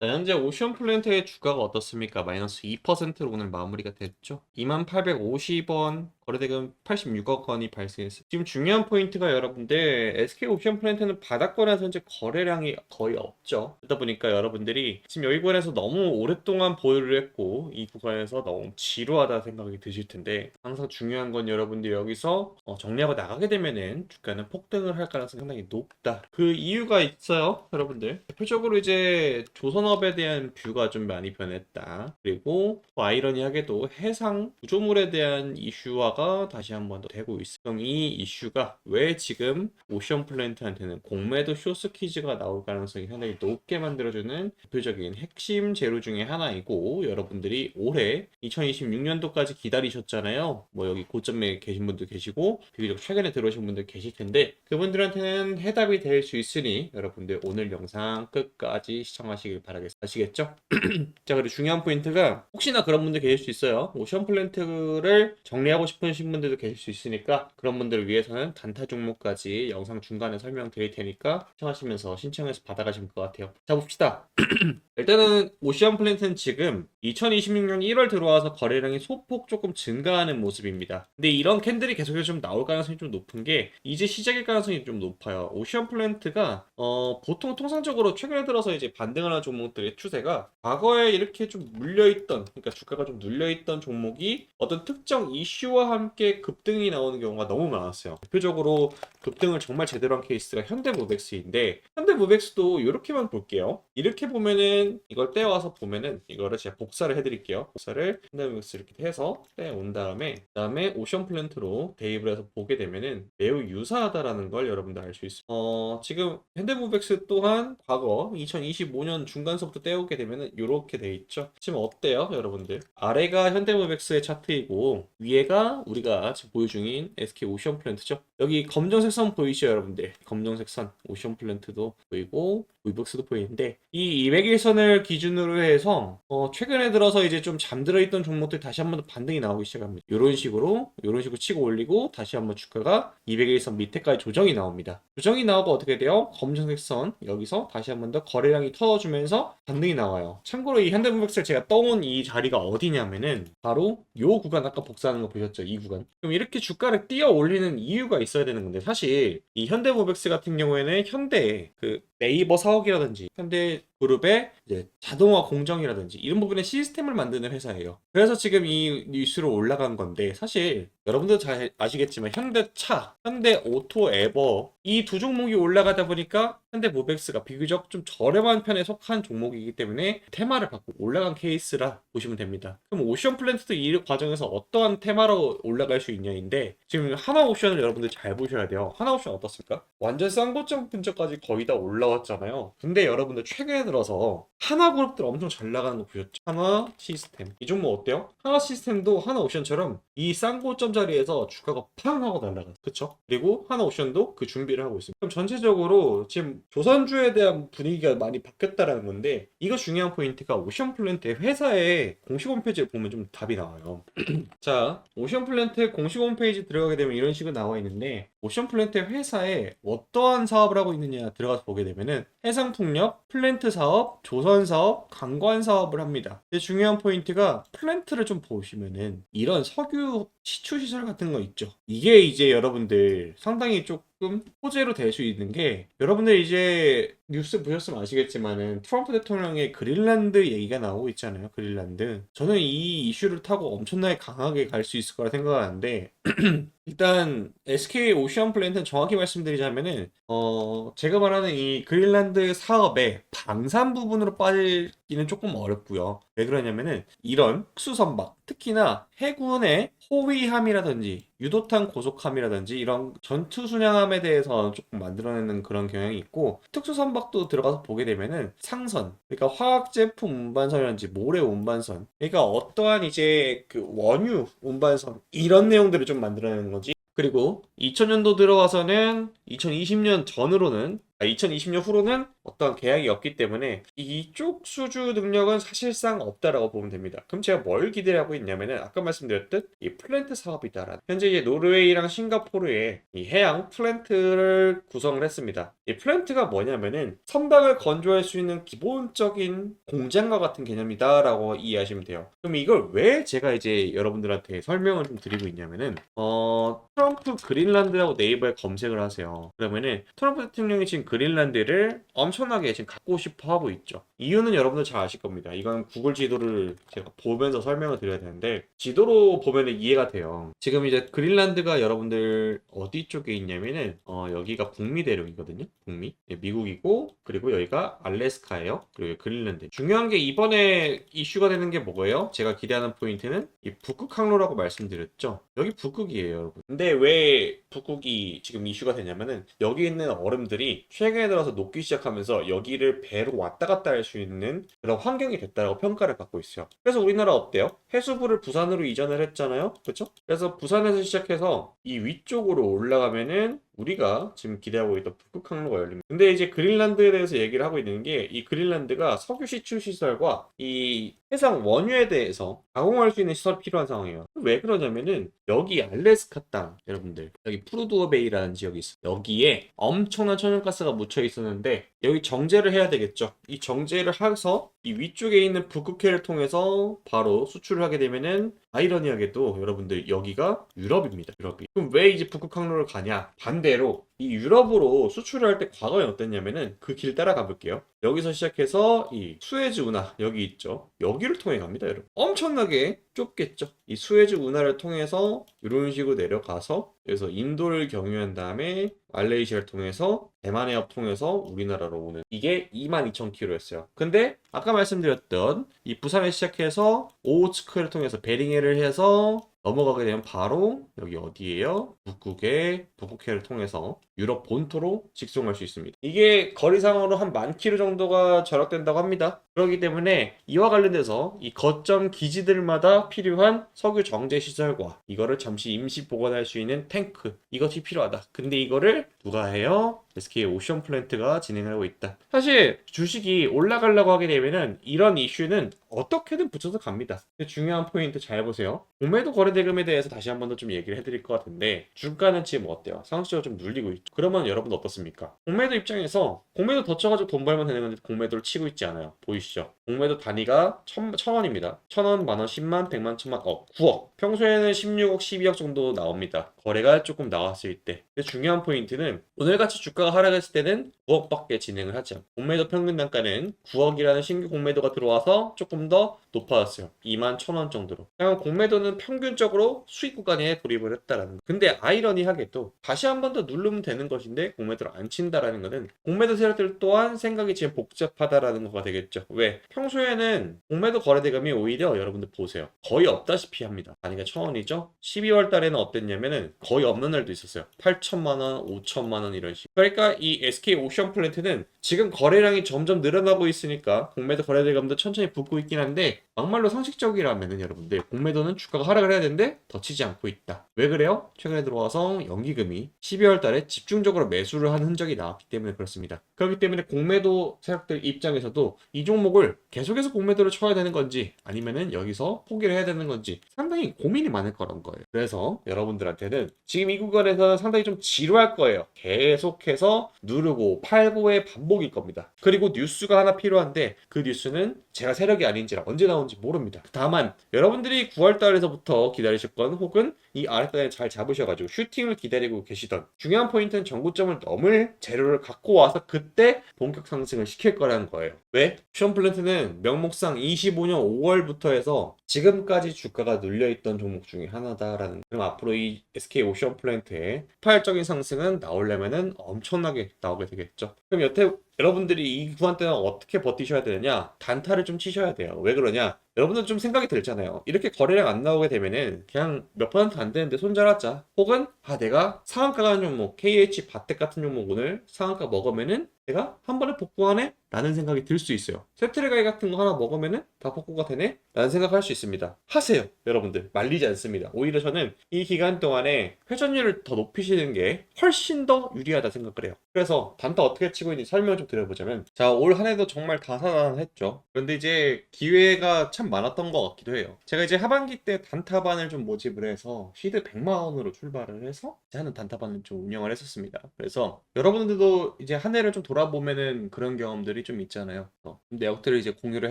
자, 현재 오션 플랜트의 주가가 어떻습니까? 마이너스 2%로 오늘 마무리가 됐죠. 2850원, 거래대금 86억 원이 발생했어요. 지금 중요한 포인트가 여러분들 SK 오션 플랜트는 바닥권에서 현재 거래량이 거의 없죠. 그러다 보니까 여러분들이 지금 여기 구간에서 너무 오랫동안 보유를 했고 이 구간에서 너무 지루하다 생각이 드실 텐데 항상 중요한 건 여러분들 여기서 어, 정리하고 나가게 되면은 주가는 폭등을 할 가능성이 상당히 높다. 그 이유가 있어요, 여러분들. 대표적으로 이제 조선업에 대한 뷰가 좀 많이 변했다. 그리고 또 아이러니하게도 해상 구조물에 대한 이슈화가 다시 한 번 더 되고 있어요. 이 이슈가 왜 지금 오션 플랜트한테는 공매도 쇼스키즈가 나올 가능성이 상당히 높게 만들어주는 대표적인 핵심 재료 중에 하나이고 여러분들이 올해 2026년도까지 기다리셨잖아요. 뭐 여기 고점에 계신 분도 계시고 비교적 최근에 들어오신 분들 계실 텐데 그분들한테는 해답이 될 수 있으니 여러분들 오늘 영상 끝까지 시청하시길 바라겠습니다. 아시겠죠? 자 그리고 중요한 포인트가 혹시나 그런 분들 계실 수 있어요. 오션 플랜트를 정리하고 싶 으신 분들도 계실 수 있으니까 그런 분들을 위해서는 단타 종목까지 영상 중간에 설명드릴 테니까 시청하시면서 신청해서 받아가시면 될 것 같아요. 자 봅시다. 일단은 오션 플랜트는 지금 2026년 1월 들어와서 거래량이 소폭 조금 증가하는 모습입니다. 근데 이런 캔들이 계속해서 좀 나올 가능성이 좀 높은 게 이제 시작일 가능성이 좀 높아요. 오션 플랜트가 어, 보통 통상적으로 최근에 들어서 이제 반등을 하는 종목들의 추세가 과거에 이렇게 좀 물려있던 그러니까 주가가 좀 눌려있던 종목이 어떤 특정 이슈와 함께 급등이 나오는 경우가 너무 많았어요. 대표적으로 급등을 정말 제대로 한 케이스가 현대모백스인데 현대모백스도 이렇게만 볼게요. 이렇게 보면은 이걸 떼와서 보면은 이거를 제가 복사를 해드릴게요. 복사를 현대모백스 이렇게 해서 떼온 다음에 그다음에 오션 플랜트로 대입을 해서 보게 되면은 매우 유사하다라는 걸 여러분들 알 수 있어요. 어, 지금 현대모백스 또한 과거 2025년 중간서부터 떼오게 되면은 이렇게 돼 있죠. 지금 어때요, 여러분들? 아래가 현대모백스의 차트이고 위에가 우리가 지금 보유 중인 SK 오션 플랜트죠. 여기 검정색 선 보이시죠, 여러분들? 검정색 선 오션 플랜트도 보이고 위복스도 보이는데 이 200일선을 기준으로 해서 어, 최근에 들어서 이제 좀 잠들어 있던 종목들 다시 한번더 반등이 나오기 시작합니다. 이런 식으로 이런 식으로 치고 올리고 다시 한번 주가가 200일선 밑에까지 조정이 나옵니다. 조정이 나오고 어떻게 돼요? 검정색 선 여기서 다시 한번 더 거래량이 터져주면서 반등이 나와요. 참고로 이 현대무백스를 제가 떠온 이 자리가 어디냐면은 바로 요 구간 아까 복사하는 거 보셨죠? 이 구간. 그럼 이렇게 주가를 띄어 올리는 이유가 있어 야 되는 건데 사실 이 현대모백스 같은 경우에는 현대 그 네이버 사옥이라든지 현대 그룹의 이제 자동화 공정이라든지 이런 부분의 시스템을 만드는 회사예요. 그래서 지금 이 뉴스로 올라간 건데 사실 여러분도 잘 아시겠지만 현대차, 현대 오토 에버 이 두 종목이 올라가다 보니까 현대 모백스가 비교적 좀 저렴한 편에 속한 종목이기 때문에 테마를 받고 올라간 케이스라 보시면 됩니다. 그럼 오션 플랜트도 이 과정에서 어떠한 테마로 올라갈 수 있냐인데 지금 하나 옵션을 여러분들 잘 보셔야 돼요. 하나 옵션 어떻습니까? 완전 쌍고점 근처까지 거의 다 올라왔잖아요. 근데 여러분들 최근에 들어서 하나 그룹들 엄청 잘 나가는 거 보셨죠? 하나 시스템 이 종목 어때요? 하나 시스템도 하나 옵션처럼 이 쌍고점 자리에서 주가가 팡 하고 날라가 그쵸? 그리고 하나 옵션도 그 준비를 하고 있습니다. 그럼 전체적으로 지금 조선주에 대한 분위기가 많이 바뀌었다라는 건데 이거 중요한 포인트가 오션 플랜트의 회사의 공식 홈페이지를 보면 좀 답이 나와요. 자, 오션 플랜트의 공식 홈페이지 들어가게 되면 이런 식으로 나와 있는데 오션 플랜트의 회사에 어떠한 사업을 하고 있느냐 들어가서 보게 되면은 해상풍력, 플랜트 사업, 조선 사업, 강관 사업을 합니다. 중요한 포인트가 플랜트를 좀 보시면은 이런 석유 시추 시설 같은 거 있죠. 이게 이제 여러분들 상당히 조금 호재로 될 수 있는 게 여러분들 이제 뉴스 보셨으면 아시겠지만은 트럼프 대통령의 그린란드 얘기가 나오고 있잖아요. 그린란드. 저는 이 이슈를 타고 엄청나게 강하게 갈 수 있을 거라 생각하는데 일단 SK 오션 플랜트는 정확히 말씀드리자면은 어 제가 말하는 이 그린란드 사업의 방산 부분으로 빠지기는 조금 어렵고요. 왜 그러냐면은 이런 특수선박 특히나 해군의 호위함이라든지 유도탄 고속함이라든지 이런 전투 순양함에 대해서 조금 만들어내는 그런 경향이 있고 특수선박 도 들어가서 보게 되면은 상선 그러니까 화학 제품 운반선이라든지 모래 운반선 그러니까 어떠한 이제 그 원유 운반선 이런 내용들을 좀 만들어내는 거지. 그리고 2000년도 들어와서는 2020년 전으로는 2020년 후로는 어떤 계약이 없기 때문에 이쪽 수주 능력은 사실상 없다라고 보면 됩니다. 그럼 제가 뭘 기대하고 있냐면은 아까 말씀드렸듯 이 플랜트 사업이다라는 현재 이제 노르웨이랑 싱가포르에 이 해양 플랜트를 구성을 했습니다. 이 플랜트가 뭐냐면은 선박을 건조할 수 있는 기본적인 공장과 같은 개념이다라고 이해하시면 돼요. 그럼 이걸 왜 제가 이제 여러분들한테 설명을 좀 드리고 있냐면은 어 트럼프 그린란드라고 네이버에 검색을 하세요. 그러면은 트럼프 대통령이 지금 그린란드를 엄청나게 지금 갖고 싶어 하고 있죠. 이유는 여러분들 잘 아실 겁니다. 이건 구글 지도를 제가 보면서 설명을 드려야 되는데 지도로 보면 이해가 돼요. 지금 이제 그린란드가 여러분들 어디 쪽에 있냐면은 어 여기가 북미 대륙이거든요. 북미 예, 미국이고 그리고 여기가 알래스카예요. 그리고 그린란드. 중요한 게 이번에 이슈가 되는 게 뭐예요? 제가 기대하는 포인트는 이 북극 항로라고 말씀드렸죠. 여기 북극이에요, 여러분. 근데 왜 북극이 지금 이슈가 되냐면은 여기 있는 얼음들이 최근에 들어서 녹기 시작하면서 여기를 배로 왔다 갔다 할 수 있는 그런 환경이 됐다라고 평가를 받고 있어요. 그래서 우리나라 어때요? 해수부를 부산으로 이전을 했잖아요. 그렇죠? 그래서 부산에서 시작해서 이 위쪽으로 올라가면은 우리가 지금 기대하고 있던 북극 항로가 열립니다. 근데 이제 그린란드에 대해서 얘기를 하고 있는 게 이 그린란드가 석유 시추 시설과 이 해상 원유에 대해서 가공할 수 있는 시설이 필요한 상황이에요. 왜 그러냐면은 여기 알래스카 땅 여러분들 여기 푸르두어 베이라는 지역이 있어요. 여기에 엄청난 천연가스가 묻혀 있었는데 여기 정제를 해야 되겠죠. 이 정제를 해서 이 위쪽에 있는 북극해를 통해서 바로 수출을 하게 되면은 아이러니하게도 여러분들 여기가 유럽입니다. 유럽이. 그럼 왜 이제 북극 항로를 가냐? 반대 로 이 유럽으로 수출을 할 때 과거에 어땠냐면은 그 길 따라가 볼게요. 여기서 시작해서 이 수에즈 운하 여기 있죠. 여기를 통해 갑니다, 여러분. 엄청나게 좁겠죠. 이 수에즈 운하를 통해서 이런 식으로 내려가서 그래서 인도를 경유한 다음에 말레이시아를 통해서 대만 해협 통해서 우리나라로 오는 이게 22,000km였어요. 근데 아까 말씀드렸던 이 부산에 시작해서 오호츠크를 통해서 베링해를 해서 넘어가게 되면 바로 여기 어디예요? 북극의 북극해를 통해서 유럽 본토로 직송할 수 있습니다. 이게 거리상으로 한 만 킬로 정도가 절약된다고 합니다. 그렇기 때문에 이와 관련돼서 이 거점 기지들마다 필요한 석유 정제 시설과 이거를 잠시 임시 보관할 수 있는 탱크 이것이 필요하다. 근데 이거를 누가 해요? SK 오션 플랜트가 진행하고 있다. 사실 주식이 올라가려고 하게 되면은 이런 이슈는 어떻게든 붙여서 갑니다. 중요한 포인트 잘 보세요. 공매도 거래 대금에 대해서 다시 한 번 더 좀 얘기를 해드릴 것 같은데 주가는 지금 어때요? 상승적으로 좀 눌리고 있죠. 그러면 여러분 어떻습니까? 공매도 입장에서 공매도 더 쳐가지고 돈 벌면 되는 건데 공매도를 치고 있지 않아요. 보이시죠? 공매도 단위가 천, 천 원입니다. 천 원, 만 원, 십만, 백만, 천만, 억, 9억. 평소에는 16억, 12억 정도 나옵니다. 거래가 조금 나왔을 때. 중요한 포인트는 오늘같이 주가가 하락했을 때는 9억밖에 진행을 하죠. 공매도 평균 단가는 9억이라는 신규 공매도가 들어와서 조금 더 높아졌어요. 2만 1천원 정도로. 그냥 공매도는 평균적으로 수익 구간에 돌입을 했다라는 거. 근데 아이러니하게도 다시 한 번 더 누르면 되는 것인데 공매도를 안 친다라는 거는 공매도 세력들 또한 생각이 지금 복잡하다라는 거가 되겠죠. 왜? 평소에는 공매도 거래 대금이 오히려 여러분들 보세요. 거의 없다시피 합니다. 단위가 천 원이죠. 12월 달에는 어땠냐면은 거의 없는 날도 있었어요. 8천만 원, 5천만 원 이런 식. 그러니까 이 SK 오션 플랜트는 지금 거래량이 점점 늘어나고 있으니까 공매도 거래 대금도 천천히 붙고 있긴 한데 막말로 상식적이라면은 여러분들 공매도는 주가가 하락을 해야 되는데 더 치지 않고 있다. 왜 그래요? 최근에 들어와서 연기금이 12월 달에 집중적으로 매수를 한 흔적이 나왔기 때문에 그렇습니다. 그렇기 때문에 공매도 세력들 입장에서도 이 종목을 계속해서 공매도를 쳐야 되는 건지 아니면은 여기서 포기를 해야 되는 건지 상당히 고민이 많을 거란 거예요. 그래서 여러분들한테는 지금 이 구간에서는 상당히 좀 지루할 거예요. 계속해서 누르고 팔고의 반복일 겁니다. 그리고 뉴스가 하나 필요한데 그 뉴스는 제가 세력이 아닌지라 언제 나온지 모릅니다. 다만 여러분들이 9월 달에서부터 기다리셨건 혹은 이 아랫단에 잘 잡으셔가지고 슈팅을 기다리고 계시던 중요한 포인트는 전고점을 넘을 재료를 갖고 와서 그때 본격 상승을 시킬 거라는 거예요. 왜? 션 플랜트는 명목상 25년 5월부터 해서 지금까지 주가가 눌려있던 종목 중에 하나다라는 그럼 앞으로 이 SK 오션 플랜트의 폭발적인 상승은 나오려면은 엄청나게 나오게 되겠죠. 그럼 여태 여러분들이 이 구간 때는 어떻게 버티셔야 되느냐? 단타를 좀 치셔야 돼요. 왜 그러냐? 여러분들 좀 생각이 들잖아요. 이렇게 거래량 안 나오게 되면은 그냥 몇 퍼센트 안 되는데 손절하자. 혹은 아 내가 상한가 가는 종목 KH 바텍 같은 종목 오늘 상한가 먹으면은 내가 한 번에 복구하네? 라는 생각이 들 수 있어요. 세트레가이 같은 거 하나 먹으면은 다포코가 되네? 라는 생각할 수 있습니다. 하세요. 여러분들. 말리지 않습니다. 오히려 저는 이 기간 동안에 회전율을 더 높이시는 게 훨씬 더 유리하다 생각을 해요. 그래서 단타 어떻게 치고 있는지 설명을 좀 드려보자면 자, 올 한 해도 정말 다사다난했죠. 그런데 이제 기회가 참 많았던 것 같기도 해요. 제가 이제 하반기 때 단타반을 좀 모집을 해서 시드 100만 원으로 출발을 해서 하는 단타반을 좀 운영을 했었습니다. 그래서 여러분들도 이제 한 해를 좀 돌아보면은 그런 경험들이 좀 있잖아요. 어, 내역들을 이제 공유를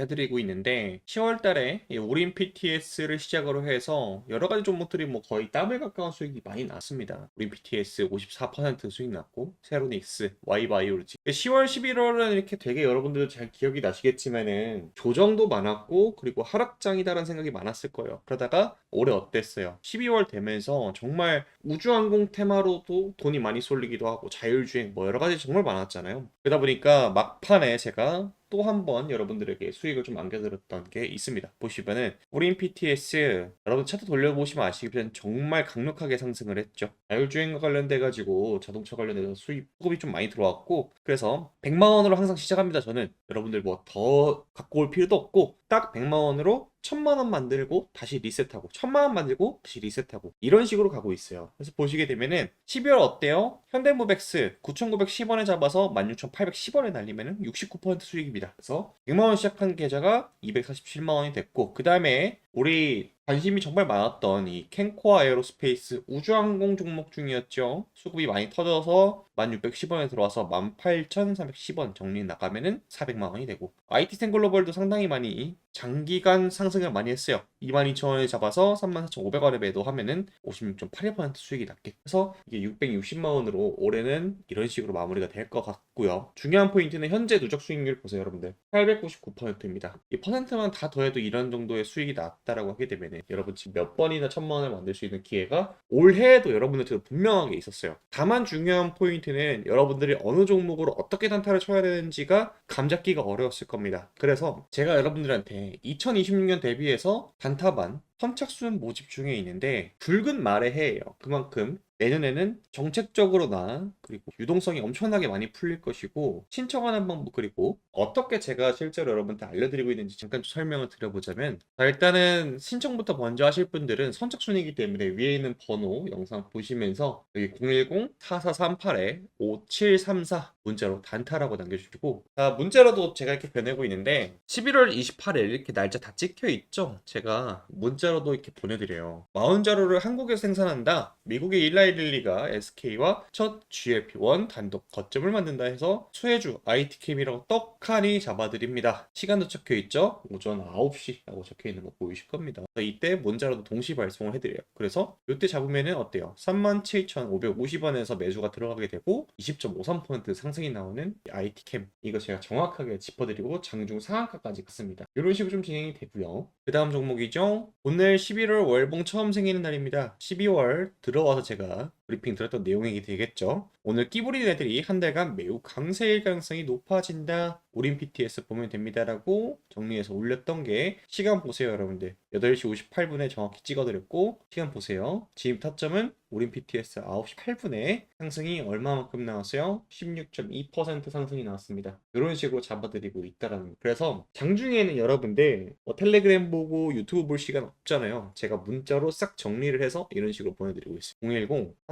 해드리고 있는데 10월 달에 이 우린 PTS를 시작으로 해서 여러 가지 종목들이 뭐 거의 더블 가까운 수익이 많이 났습니다. 우린 PTS 54% 수익 났고 세로닉스, Y바이오로지 10월, 11월은 이렇게 되게 여러분들도 잘 기억이 나시겠지만은 조정도 많았고 그리고 하락장이다라는 생각이 많았을 거예요. 그러다가 올해 어땠어요? 12월 되면서 정말 우주항공 테마로도 돈이 많이 쏠리기도 하고 자율주행 뭐 여러 가지 정말 많았잖아요. 그러다 보니까 막판에 제가 또 한 번 여러분들에게 수익을 좀 안겨드렸던 게 있습니다. 보시면은 우린 PTS 여러분 차트 돌려보시면 아시겠지만 정말 강력하게 상승을 했죠. 자율주행과 관련돼 가지고 자동차 관련해서 수입 수급이 좀 많이 들어왔고 그래서 100만 원으로 항상 시작합니다. 저는 여러분들 뭐 더 갖고 올 필요도 없고 딱 100만 원으로 1000만 원 만들고 다시 리셋하고 1000만 원 만들고 다시 리셋하고 이런 식으로 가고 있어요. 그래서 보시게 되면은 12월 어때요? 현대무벡스 9,910원에 잡아서 16,810원에 날리면은 69% 수익입니다. 그래서 100만 원 시작한 계좌가 247만 원이 됐고 그 다음에 우리 관심이 정말 많았던 이 캔코아 에어로스페이스 우주항공 종목 중이었죠. 수급이 많이 터져서 1610원에 들어와서 18310원 정리 나가면은 400만 원이 되고 IT센 글로벌도 상당히 많이 장기간 상승을 많이 했어요. 22,000원에 잡아서 34,500원에 매도하면은 56.81% 수익이 났게 해서 이게 660만 원으로 올해는 이런 식으로 마무리가 될 것 같고요. 중요한 포인트는 현재 누적 수익률 보세요, 여러분들. 899%입니다. 이 퍼센트만 다 더해도 이런 정도의 수익이 났다라고 하게 되면은 여러분 지금 몇 번이나 천만 원을 만들 수 있는 기회가 올해에도 여러분들한테 분명하게 있었어요. 다만 중요한 포인트는 여러분들이 어느 종목으로 어떻게 단타를 쳐야 되는지가 감잡기가 어려웠을 겁니다. 그래서 제가 여러분들한테 2026년 대비해서 단타반 선착순 모집 중에 있는데 붉은 말의 해예요. 그만큼 내년에는 정책적으로나 그리고 유동성이 엄청나게 많이 풀릴 것이고 신청하는 방법 그리고 어떻게 제가 실제로 여러분한테 알려드리고 있는지 잠깐 좀 설명을 드려보자면 자, 일단은 신청부터 먼저 하실 분들은 선착순이기 때문에 위에 있는 번호 영상 보시면서 여기 010-4438-5734 문자로 단타라고 남겨주시고 자, 문자로도 제가 이렇게 보내고 있는데 11월 28일 이렇게 날짜 다 찍혀 있죠? 제가 문자로도 이렇게 보내드려요. 마운자로를 한국에서 생산한다. 미국의 일라이릴리가 SK와 첫 GLP-1 단독 거점을 만든다 해서 수혜주 IT캠이라고 떡하니 잡아드립니다. 시간도 적혀 있죠? 오전 9시라고 적혀 있는 거 보이실 겁니다. 이때 문자로도 동시 발송을 해드려요. 그래서 이때 잡으면은 어때요? 37,550원에서 매수가 들어가게 되고 20.53% 상승이 나오는 IT캠 이거 제가 정확하게 짚어드리고 장중 상한가까지 갔습니다. 이런 식으로 좀 진행이 되고요. 그 다음 종목이죠. 오늘 11월 월봉 처음 생기는 날입니다. 12월 들어와서 제가 브리핑 들었던 내용이 되겠죠 오늘 끼부린 애들이 한 달간 매우 강세일 가능성이 높아진다 우린 PTS 보면 됩니다라고 정리해서 올렸던 게 시간 보세요 여러분들 8시 58분에 정확히 찍어드렸고 시간 보세요 진입 타점은 우린 PTS 9시 8분에 상승이 얼마만큼 나왔어요? 16.2% 상승이 나왔습니다. 이런 식으로 잡아드리고 있다라는 거. 그래서 장중에는 여러분들 뭐 텔레그램 보고 유튜브 볼 시간 없잖아요. 제가 문자로 싹 정리를 해서 이런 식으로 보내드리고 있어요.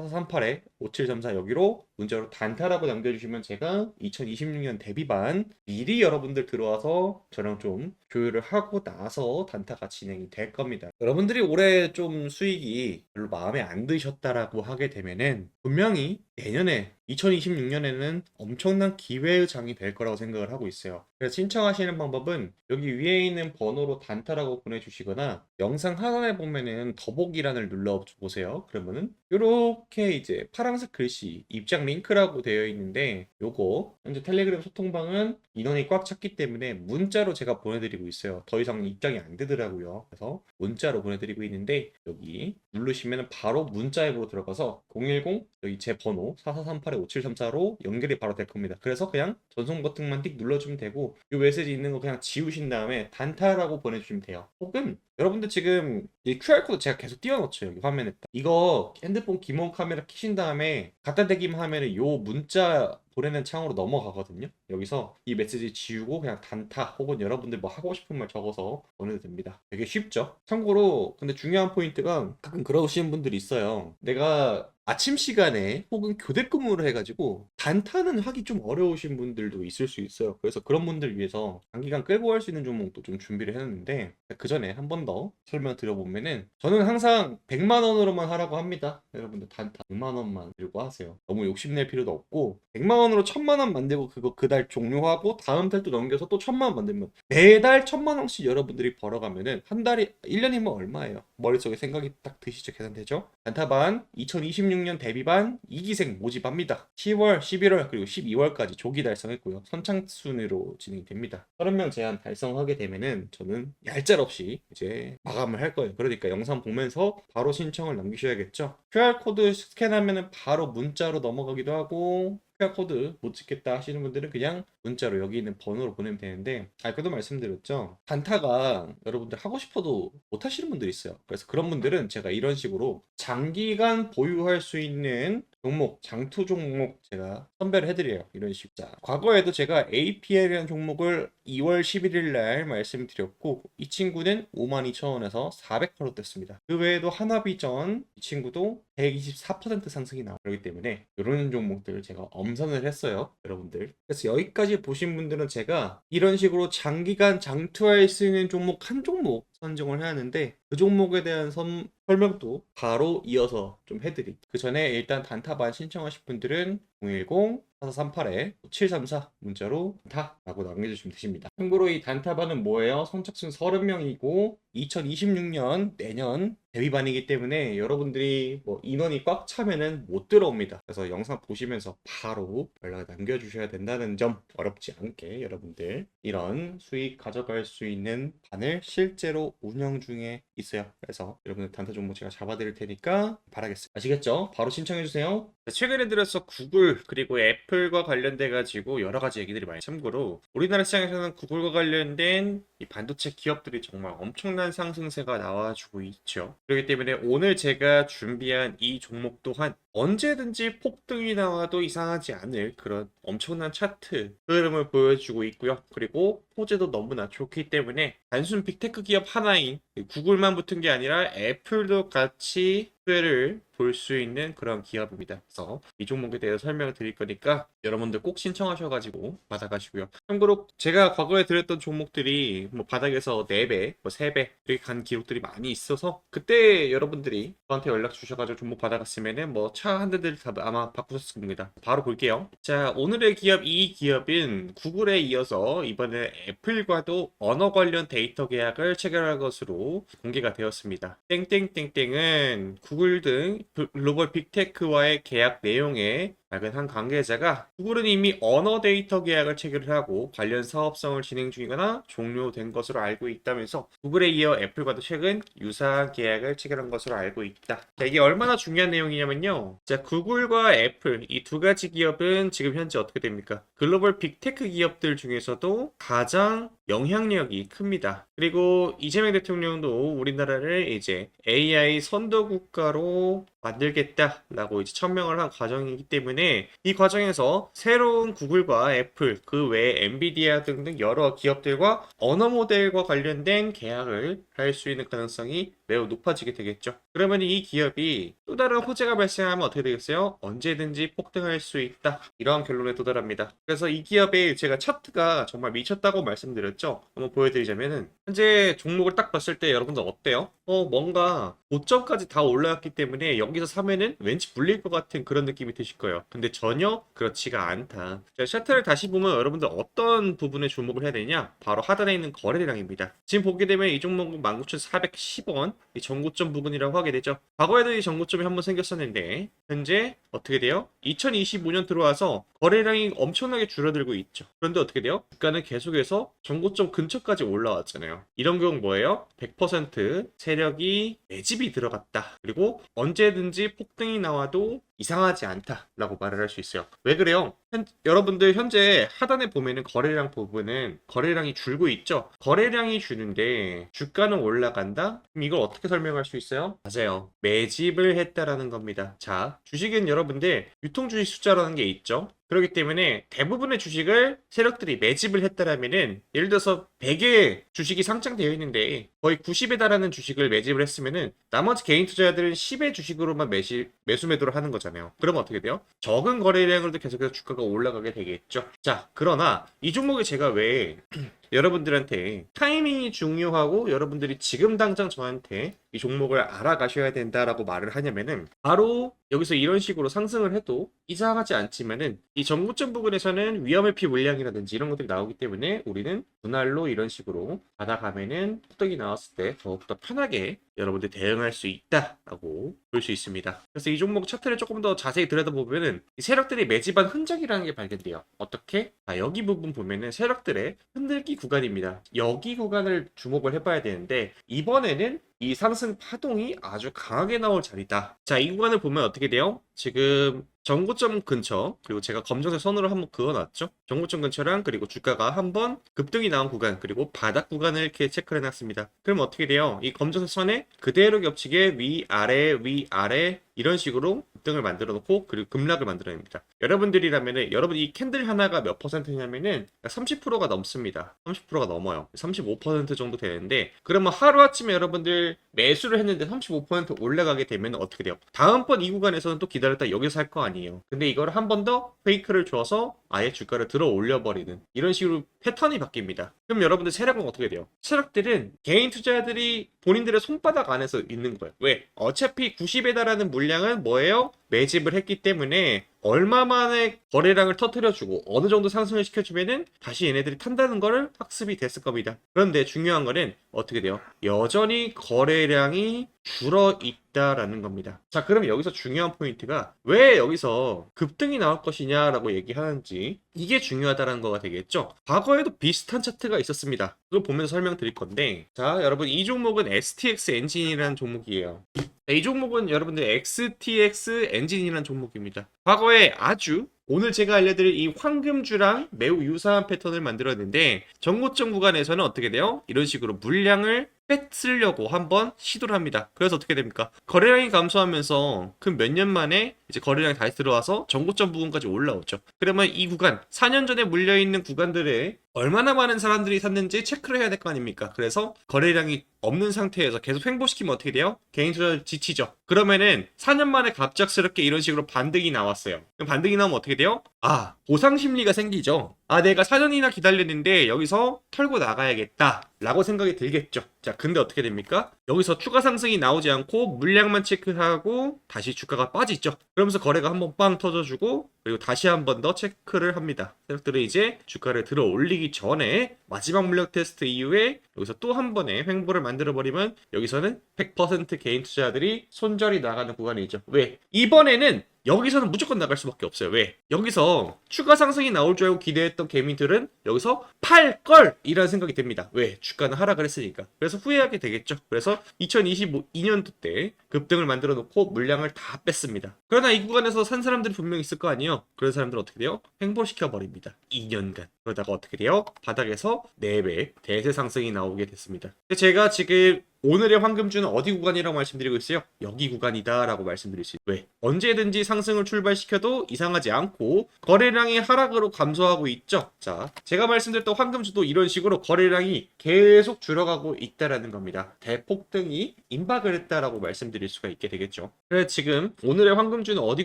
010-4438-5734 여기로 문자로 단타라고 남겨주시면 제가 2026년 데뷔반 미리 여러분들 들어와서 저랑 좀 교류를 하고 나서 단타가 진행이 될 겁니다. 여러분들이 올해 좀 수익이 별로 마음에 안 드셨다라고 하게 되면은 분명히 내년에 2026년에는 엄청난 기회의 장이 될 거라고 생각을 하고 있어요. 그래서 신청하시는 방법은 여기 위에 있는 번호로 단타라고 보내주시거나 영상 하단에 보면은 더보기란을 눌러보세요. 그러면은 이렇게 이제 파란색 글씨 입장 링크라고 되어 있는데 요거 현재 텔레그램 소통방은 인원이 꽉 찼기 때문에 문자로 제가 보내드리고 있어요. 더 이상 입장이 안 되더라고요. 그래서 문자로 보내드리고 있는데 여기 누르시면 바로 문자 앱으로 들어가서 010 여기 제 번호 4438-5734로 연결이 바로 될 겁니다. 그래서 그냥 전송 버튼만 띡 눌러주면 되고 이 메시지 있는 거 그냥 지우신 다음에 단타라고 보내주시면 돼요. 혹은 여러분들 지금 이 QR코드 제가 계속 띄워놓죠 여기 화면에 이거 핸드폰 기본 카메라 키신 다음에 갖다 대기만 하면은 요 문자 보내는 창으로 넘어가거든요. 여기서 이 메시지 지우고 그냥 단타 혹은 여러분들 뭐 하고 싶은 말 적어서 보내도 됩니다. 되게 쉽죠? 참고로 근데 중요한 포인트가 가끔 그러시는 분들이 있어요. 내가 아침 시간에 혹은 교대 근무를 해가지고 단타는 하기 좀 어려우신 분들도 있을 수 있어요. 그래서 그런 분들 위해서 장기간 끌고 갈 수 있는 종목도 좀 준비를 해놨는데 그 전에 한 번 더 설명 드려보면은 저는 항상 100만 원으로만 하라고 합니다. 여러분들 단타 100만 원만 들고 하세요. 너무 욕심낼 필요도 없고 100만 원으로 1000만 원 만들고 그거 그 달 종료하고 다음 달 또 넘겨서 또 1000만 원 만들면 매달 1000만 원씩 여러분들이 벌어가면은 한 달이 1년이면 얼마예요? 머릿속에 생각이 딱 드시죠? 계산되죠? 단타반 2026년 데뷔반 2기생 모집합니다. 10월, 11월 그리고 12월까지 조기 달성했고요. 선착순으로 진행됩니다. 30명 제한 달성하게 되면은 저는 얄짤 없이 이제 마감을 할 거예요. 그러니까 영상 보면서 바로 신청을 남기셔야겠죠. QR코드 스캔하면은 바로 문자로 넘어가기도 하고 QR코드 못 찍겠다 하시는 분들은 그냥 문자로 여기 있는 번호로 보내면 되는데 아까도 말씀드렸죠? 단타가 여러분들 하고 싶어도 못 하시는 분들이 있어요. 그래서 그런 분들은 제가 이런 식으로 장기간 보유할 수 있는 종목, 장투 종목 제가 선별을 해드려요. 이런 식. 자, 과거에도 제가 APL이라는 종목을 2월 11일 날 말씀드렸고, 이 친구는 52,000원에서 400%로 떴습니다. 그 외에도 하나비전, 이 친구도 124% 상승이 나오기 때문에 이런 종목들을 제가 엄선을 했어요. 여러분들. 그래서 여기까지 보신 분들은 제가 이런 식으로 장기간 장투할 수 있는 종목 한 종목 선정을 해야 하는데 그 종목에 대한 선- 설명도 바로 이어서 좀 해드릴게요. 그 전에 일단 단타반 신청하실 분들은 010-4438-734 문자로 단타라고 남겨주시면 되십니다. 참고로 이 단타반은 뭐예요? 선착순 30명이고 2026년 내년 데뷔반이기 때문에 여러분들이 뭐 인원이 꽉 차면은 못 들어옵니다. 그래서 영상 보시면서 바로 연락 남겨주셔야 된다는 점 어렵지 않게 여러분들 이런 수익 가져갈 수 있는 반을 실제로 운영 중에 있어요. 그래서 여러분들 단타 종목 제가 잡아드릴 테니까 바라겠습니다. 아시겠죠? 바로 신청해주세요. 최근에 들어서 구글 그리고 애플과 관련돼 가지고 여러 가지 얘기들이 많이 참고로 우리나라 시장에서는 구글과 관련된 이 반도체 기업들이 정말 엄청난 상승세가 나와주고 있죠. 그렇기 때문에 오늘 제가 준비한 이 종목 또한 언제든지 폭등이 나와도 이상하지 않을 그런 엄청난 차트 흐름을 보여주고 있고요. 그리고 호재도 너무나 좋기 때문에 단순 빅테크 기업 하나인 구글만 붙은 게 아니라 애플도 같이 수혜를 볼 수 있는 그런 기업입니다. 그래서 이 종목에 대해서 설명을 드릴 거니까 여러분들 꼭 신청하셔가지고 받아가시고요. 참고로 제가 과거에 드렸던 종목들이 뭐 바닥에서 4배, 뭐 3배 이렇게 간 기록들이 많이 있어서 그때 여러분들이 저한테 연락 주셔가지고 종목 받아갔으면은 뭐 차 한 대들 다 아마 바꾸셨을 겁니다. 바로 볼게요. 자 오늘의 기업 이 기업인 구글에 이어서 이번에 애플과도 언어 관련 데이터 계약을 체결할 것으로 공개가 되었습니다. 땡땡땡땡은 구글 등 글로벌 빅테크와의 계약 내용에 작은 한 관계자가 구글은 이미 언어 데이터 계약을 체결을 하고 관련 사업성을 진행 중이거나 종료된 것으로 알고 있다면서 구글에 이어 애플과도 최근 유사한 계약을 체결한 것으로 알고 있다. 자, 이게 얼마나 중요한 내용이냐면요. 자, 구글과 애플 이 두 가지 기업은 지금 현재 어떻게 됩니까? 글로벌 빅테크 기업들 중에서도 가장 영향력이 큽니다. 그리고 이재명 대통령도 우리나라를 이제 AI 선도 국가로 만들겠다라고 이제 천명을 한 과정이기 때문에 이 과정에서 새로운 구글과 애플 그 외에 엔비디아 등등 여러 기업들과 언어 모델과 관련된 계약을 할 수 있는 가능성이 매우 높아지게 되겠죠. 그러면 이 기업이 또 다른 호재가 발생하면 어떻게 되겠어요? 언제든지 폭등할 수 있다. 이러한 결론에 도달합니다. 그래서 이 기업의 제가 차트가 정말 미쳤다고 말씀드렸죠. 한번 보여드리자면은 현재 종목을 딱 봤을 때 여러분들 어때요? 어 뭔가 고점까지 다 올라왔기 때문에 여기서 사면은 왠지 불릴 것 같은 그런 느낌이 드실 거예요. 근데 전혀 그렇지가 않다. 자, 차트를 다시 보면 여러분들 어떤 부분에 주목을 해야 되냐? 바로 하단에 있는 거래량입니다. 지금 보게 되면 이 종목은 19,410원 이 전고점 부분이라고 하게 되죠. 과거에도 이 전고점이 한번 생겼었는데 현재 어떻게 돼요? 2025년 들어와서 거래량이 엄청나게 줄어들고 있죠. 그런데 어떻게 돼요? 주가는 계속해서 전고점 근처까지 올라왔잖아요. 이런 경우 뭐예요? 100% 세력이 매집이 들어갔다. 그리고 언제든지 폭등이 나와도 이상하지 않다라고 말을 할 수 있어요. 왜 그래요? 현- 여러분들 현재 하단에 보면은 거래량 부분은 거래량이 줄고 있죠. 거래량이 주는데 주가는 올라간다? 그럼 이걸 어떻게 설명할 수 있어요? 맞아요. 매집을 했다라는 겁니다. 자, 주식은 여러분 들 유통 주식 숫자라는 게 있죠. 그렇기 때문에 대부분의 주식을 세력들이 매집을 했다라면은 예를 들어서 100의 주식이 상장되어 있는데 거의 90에 달하는 주식을 매집을 했으면은 나머지 개인 투자자들은 10의 주식으로만 매시, 매수 매도를 하는 거잖아요. 그러면 어떻게 돼요? 적은 거래량으로도 계속해서 주가가 올라가게 되겠죠. 자, 그러나 이 종목이 제가 왜 여러분들한테 타이밍이 중요하고 여러분들이 지금 당장 저한테 이 종목을 알아가셔야 된다라고 말을 하냐면은 바로 여기서 이런 식으로 상승을 해도 이상하지 않지만은 이 전고점 부분에서는 위험의 피 물량이라든지 이런 것들이 나오기 때문에 우리는 분할로 이런 식으로 받아가면은 뚜덕이 나왔을 때 더욱더 편하게 여러분들 대응할 수 있다라고 볼 수 있습니다. 그래서 이 종목 차트를 조금 더 자세히 들여다보면은 이 세력들이 매집한 흔적이라는 게 발견돼요. 어떻게? 아, 여기 부분 보면은 세력들의 흔들기 구간입니다. 여기 구간을 주목을 해봐야 되는데 이번에는 이 상승 파동이 아주 강하게 나올 자리다. 자, 이 구간을 보면 어떻게 돼요? 지금 전고점 근처 그리고 제가 검정색 선으로 한번 그어놨죠. 전고점 근처랑 그리고 주가가 한번 급등이 나온 구간 그리고 바닥 구간을 이렇게 체크를 해놨습니다. 그럼 어떻게 돼요? 이 검정색 선에 그대로 겹치게 위 아래 위 아래 이런 식으로 급등을 만들어 놓고 그리고 급락을 만들어냅니다. 여러분들이라면은 여러분 이 캔들 하나가 몇 퍼센트냐면은 30%가 넘습니다. 30%가 넘어요. 35% 정도 되는데 그러면 하루아침에 여러분들 매수를 했는데 35% 올라가게 되면 어떻게 돼요? 다음번 이 구간에서는 또 기다렸다 여기서 살거 아니에요. 근데 이걸 한 번 더 페이크를 줘서 아예 주가를 들어 올려버리는 이런 식으로 패턴이 바뀝니다. 그럼 여러분들 세력은 어떻게 돼요? 세력들은 개인 투자자들이 본인들의 손바닥 안에서 있는 거예요. 왜? 어차피 90에 달하는 물량 은 뭐예요? 매집을 했기 때문에 얼마 만에 거래량을 터트려주고 어느 정도 상승을 시켜주면은 다시 얘네들이 탄다는 거를 학습이 됐을 겁니다. 그런데 중요한 거는 어떻게 돼요? 여전히 거래량이 줄어 있다라는 겁니다. 자, 그러면 여기서 중요한 포인트가 왜 여기서 급등이 나올 것이냐라고 얘기하는지 이게 중요하다는 거가 되겠죠. 과거에도 비슷한 차트가 있었습니다. 그걸 보면서 설명드릴 건데, 자, 여러분 이 종목은 STX 엔진이라는 종목이에요. 이 종목은 여러분들 XTX 엔진이라는 종목입니다. 과거에 아주 오늘 제가 알려드릴 이 황금주랑 매우 유사한 패턴을 만들었는데 정고점 구간에서는 어떻게 돼요? 이런 식으로 물량을 뺏으려고 한번 시도를 합니다. 그래서 어떻게 됩니까? 거래량이 감소하면서 그몇년 만에 이제 거래량이 다시 들어와서 정고점 부분까지 올라오죠. 그러면 이 구간 4년 전에 물려 있는 구간들에 얼마나 많은 사람들이 샀는지 체크를 해야 될 거 아닙니까? 그래서 거래량이 없는 상태에서 계속 횡보시키면 어떻게 돼요? 개인 투자 지치죠. 그러면은 4년 만에 갑작스럽게 이런 식으로 반등이 나왔어요. 그럼 반등이 나오면 어떻게 돼요? 아, 보상 심리가 생기죠. 아, 내가 4년이나 기다렸는데 여기서 털고 나가야겠다. 라고 생각이 들겠죠. 자, 근데 어떻게 됩니까? 여기서 추가 상승이 나오지 않고 물량만 체크하고 다시 주가가 빠지죠. 그러면서 거래가 한번 빵 터져주고 그리고 다시 한번 더 체크를 합니다. 세력들은 이제 주가를 들어 올리기 전에 마지막 물량 테스트 이후에 여기서 또 한 번에 횡보를 만들어 버리면 여기서는 100% 개인 투자자들이 손절이 나가는 구간이죠. 왜? 이번에는 여기서는 무조건 나갈 수밖에 없어요. 왜? 여기서 추가 상승이 나올 줄 알고 기대했던 개미들은 여기서 팔 걸이라는 생각이 듭니다. 왜? 주가는 하락을 했으니까. 그래서 후회하게 되겠죠. 그래서 2022년도 때 급등을 만들어 놓고 물량을 다 뺐습니다. 그러나 이 구간에서 산 사람들이 분명히 있을 거 아니에요. 그런 사람들은 어떻게 돼요? 횡보시켜 버립니다. 2년간. 그러다가 어떻게 돼요? 바닥에서 4배 대세 상승이 나오게 됐습니다. 제가 지금 오늘의 황금주는 어디 구간이라고 말씀드리고 있어요? 여기 구간이다라고 말씀드릴 수 있어요. 왜? 언제든지 상승을 출발시켜도 이상하지 않고 거래량이 하락으로 감소하고 있죠. 자, 제가 말씀드렸던 황금주도 이런 식으로 거래량이 계속 줄어가고 있다라는 겁니다. 대폭등이 임박을 했다라고 말씀드릴 수가 있게 되겠죠. 그래서 지금 오늘의 황금주는 어디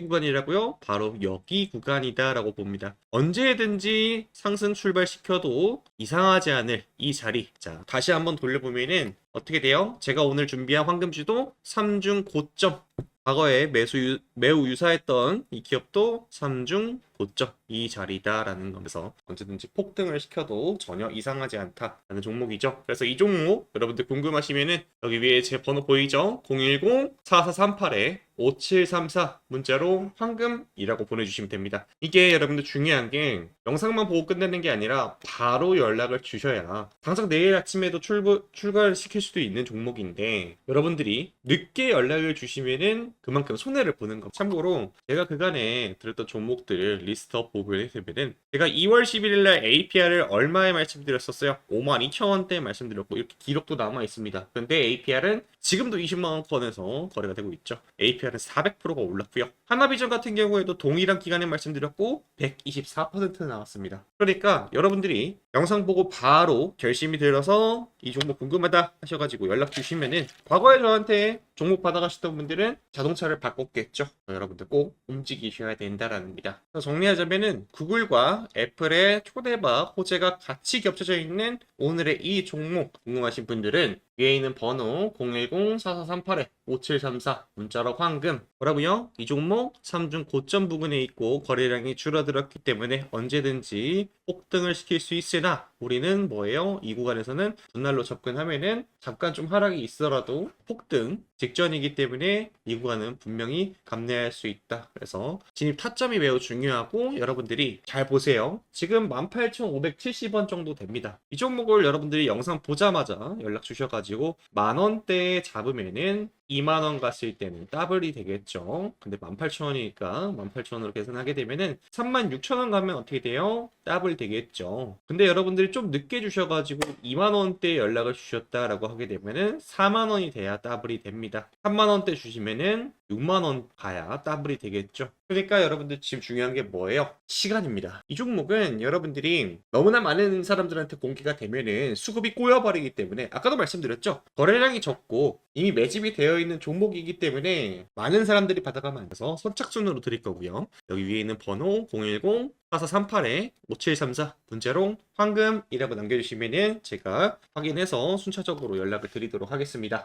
구간이라고요? 바로 여기 구간이다라고 봅니다. 언제든지 상승 출발시켜도 이상하지 않을 이 자리. 자, 다시 한번 돌려보면은 어떻게 돼요? 제가 오늘 준비한 황금주도 3중 고점. 과거에 매수 유, 매우 유사했던 이 기업도 3중 고점 이 자리다라는 거면서 언제든지 폭등을 시켜도 전혀 이상하지 않다라는 종목이죠. 그래서 이 종목 여러분들 궁금하시면은 여기 위에 제 번호 보이죠? 010-4438에 5734 문자로 황금이라고 보내주시면 됩니다. 이게 여러분들 중요한 게 영상만 보고 끝내는 게 아니라 바로 연락을 주셔야 당장 내일 아침에도 출부, 출가를 시킬 수도 있는 종목인데 여러분들이 늦게 연락을 주시면은 그만큼 손해를 보는 거. 참고로 제가 그간에 들었던 종목들 리스트업 보게 되면은 제가 2월 11일 날 APR을 얼마에 말씀드렸었어요? 52,000원대 말씀드렸고 이렇게 기록도 남아 있습니다. 근데 APR은 지금도 20만 원권에서 거래가 되고 있죠. APR은 400%가 올랐고요. 하나비전 같은 경우에도 동일한 기간에 말씀드렸고 124% 나왔습니다. 그러니까 여러분들이 영상 보고 바로 결심이 들어서 이 종목 궁금하다 하셔가지고 연락 주시면은 과거에 저한테 종목 받아가셨던 분들은 자동차를 바꿨겠죠. 여러분들 꼭 움직이셔야 된다라는 겁니다. 정리하자면은 구글과 애플의 초대박 호재가 같이 겹쳐져 있는 오늘의 이 종목 궁금하신 분들은 위에 있는 번호 010-4438-5734 문자로 황금 뭐라고요? 이 종목 3중 고점 부근에 있고 거래량이 줄어들었기 때문에 언제든지 폭등을 시킬 수 있으나 우리는 뭐예요? 이 구간에서는 분할로 접근하면은 잠깐 좀 하락이 있더라도 폭등 직전이기 때문에 이 구간은 분명히 감내할 수 있다. 그래서 진입 타점이 매우 중요하고 여러분들이 잘 보세요. 지금 18,570원 정도 됩니다. 이 종목을 여러분들이 영상 보자마자 연락 주셔가지고 만 원대에 잡으면은 2만 원 갔을 때는 더블이 되겠죠. 근데 18,000원이니까 18,000원으로 계산하게 되면은 36,000원 가면 어떻게 돼요? 더블 되겠죠. 근데 여러분들이 좀 늦게 주셔가지고 2만 원대 연락을 주셨다라고 하게 되면은 4만 원이 돼야 더블이 됩니다. 3만 원대 주시면은 6만 원 가야 더블이 되겠죠. 그러니까 여러분들 지금 중요한 게 뭐예요? 시간입니다. 이 종목은 여러분들이 너무나 많은 사람들한테 공개가 되면은 수급이 꼬여버리기 때문에 아까도 말씀드렸죠. 거래량이 적고 이미 매집이 되어 있는 종목이기 때문에 많은 사람들이 받아가면 안 돼서 선착순으로 드릴 거고요. 여기 위에 있는 번호 010 4438에 5734 문자로 황금이라고 남겨주시면은 제가 확인해서 순차적으로 연락을 드리도록 하겠습니다.